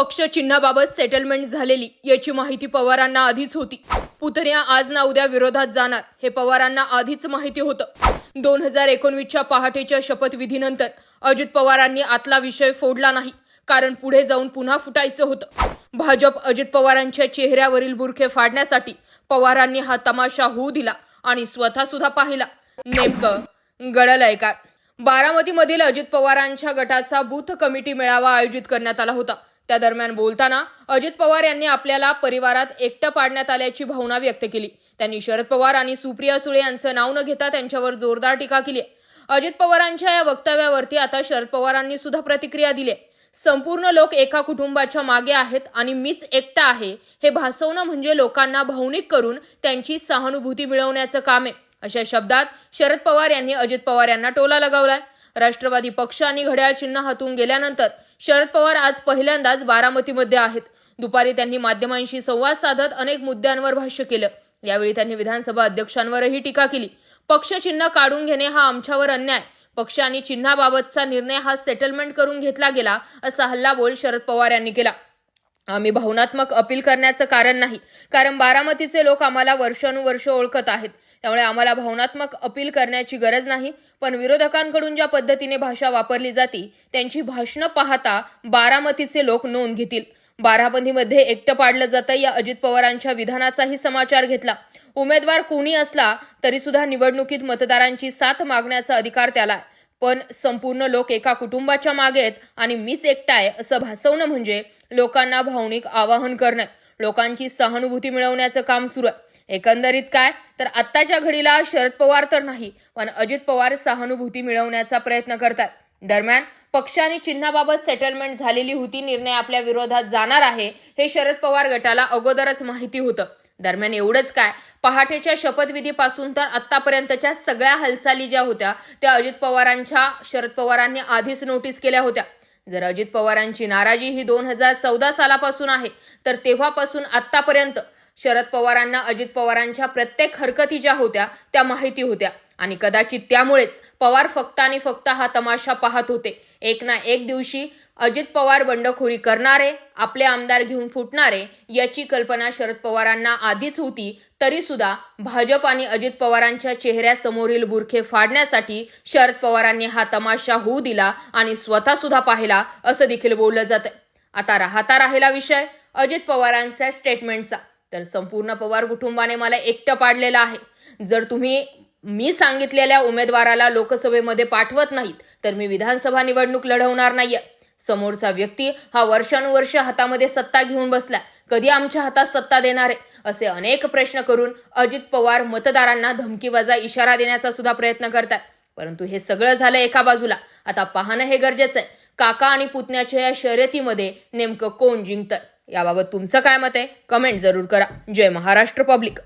पक्ष चिन्हाबाबत सेटलमेंट झालेली याची माहिती पवारांना आधीच होती. पुतण्या आज ना उद्या विरोधात जाणार हे पवारांना आधीच माहिती होतं. दोन हजार एकोणवीसच्या पहाटेच्या शपथविधीनंतर अजित पवारांनी आतला विषय फोडला नाही कारण पुढे जाऊन पुन्हा फुटायचं होतं. भाजप अजित पवारांच्या चेहऱ्यावरील बुरखे फाडण्यासाठी पवारांनी हा तमाशा होऊ दिला आणि स्वतः सुद्धा पाहिला. नेमकं गळलंय का बारामतीमधील अजित पवारांच्या गटाचा बूथ कमिटी मेळावा आयोजित करण्यात आला होता. त्या दरम्यान बोलताना अजित पवार यांनी आपल्याला परिवारात एकटं पाडण्यात आल्याची भावना व्यक्त केली. त्यांनी शरद पवार आणि सुप्रिया सुळे यांचं नाव न घेता त्यांच्यावर जोरदार टीका केली. अजित पवारांच्या या वक्तव्यावरती आता शरद पवारांनी सुद्धा प्रतिक्रिया दिली संपूर्ण लोक एका कुटुंबाच्या मागे आहेत आणि मीच एकटा आहे हे भासवणं म्हणजे लोकांना भावनिक करून त्यांची सहानुभूती मिळवण्याचं काम आहे. अशा शब्दात शरद पवार यांनी अजित पवार यांना टोला लगावलाय. राष्ट्रवादी पक्ष आणि घड्याळ चिन्ह हातून गेल्यानंतर शरद पवार आज पहिल्यांदाच बारामतीमध्ये आहेत. दुपारी त्यांनी माध्यमांशी संवाद साधत अनेक मुद्द्यांवर भाष्य केलं. यावेळी त्यांनी विधानसभा अध्यक्षांवरही टीका केली. पक्ष चिन्ह काढून घेणे हा आमच्यावर अन्याय. पक्ष आणि चिन्हाबाबतचा निर्णय हा सेटलमेंट करून घेतला गेला असा हल्लाबोल शरद पवार यांनी केला. आम्ही भावनात्मक अपील करण्याचं कारण नाही कारण बारामतीचे लोक आम्हाला वर्षानुवर्ष ओळखत आहेत. त्यामुळे आम्हाला भावनात्मक अपील करण्याची गरज नाही. पण विरोधकांकडून ज्या पद्धतीने भाषा वापरली जाते त्यांची भाषणं पाहता बारामतीचे लोक नोंद घेतील. बारामतीमध्ये एकटं पाडलं जातं या अजित पवारांच्या विधानाचाही समाचार घेतला. उमेदवार कोणी असला तरी सुद्धा निवडणुकीत मतदारांची साथ मागण्याचा अधिकार त्याला आहे. पण संपूर्ण लोक एका कुटुंबाच्या मागे आहेत आणि मीच एकटा आहे असं भासवणं म्हणजे लोकांना भावनिक आवाहन करणं. लोकांची सहानुभूती मिळवण्याचं काम सुरू आहे. एकंदरीत काय? तर आत्ताच्या घडीला शरद पवार तर नाही पण अजित पवार सहानुभूती मिळवण्याचा प्रयत्न करतात. दरम्यान पक्षाने चिन्हाबाबत सेटलमेंट झालेली होती निर्णय आपल्या विरोधात जाणार आहे हे शरद पवार गटाला अगोदरच माहिती होतं. दरम्यान एवढंच काय? पहाटेच्या शपथविधीपासून तर आतापर्यंतच्या सगळ्या हालचाली ज्या होत्या त्या अजित पवारांच्या शरद पवारांनी आधीच नोटीस केल्या होत्या. जर अजित पवारांची नाराजी ही दोन हजार चौदा सालापासून आहे तर तेव्हापासून आतापर्यंत शरद पवारांना अजित पवारांच्या प्रत्येक हरकती ज्या होत्या त्या माहिती होत्या. आणि कदाचित त्यामुळेच पवार फक्त आणि फक्त हा तमाशा पाहत होते. एक ना एक दिवशी अजित पवार बंडखोरी करणारे आपले आमदार घेऊन फुटणारे याची कल्पना शरद पवारांना आधीच होती तरी सुद्धा भाजप आणि अजित पवारांच्या चेहऱ्यासमोरील बुरखे फाडण्यासाठी शरद पवारांनी हा तमाशा होऊ दिला आणि स्वतः सुद्धा पाहिला असं देखील बोललं जातं आता राहता राहिला विषय अजित पवारांच्या स्टेटमेंटचा तर संपूर्ण पवार कुटुंबाने मला एकटं पाडलेलं आहे. जर तुम्ही मी सांगितलेल्या उमेदवाराला लोकसभेमध्ये पाठवत नाहीत तर मी विधानसभा निवडणूक लढवणार नाहीये. समोरचा व्यक्ती हा वर्षानुवर्ष हातामध्ये सत्ता घेऊन बसला. कधी आमच्या हातात सत्ता देणार आहे? असे अनेक प्रश्न करून अजित पवार मतदारांना धमकीबाजा इशारा देण्याचा सुद्धा प्रयत्न करतात. परंतु हे सगळं झालं एका बाजूला. आता पाहणं हे गरजेचं आहे. काका आणि पुतण्याच्या या शर्यतीमध्ये नेमकं कोण जिंकतं? याबाबत तुमचं काय मत आहे? कमेंट जरूर करा. जय महाराष्ट्र पब्लिक.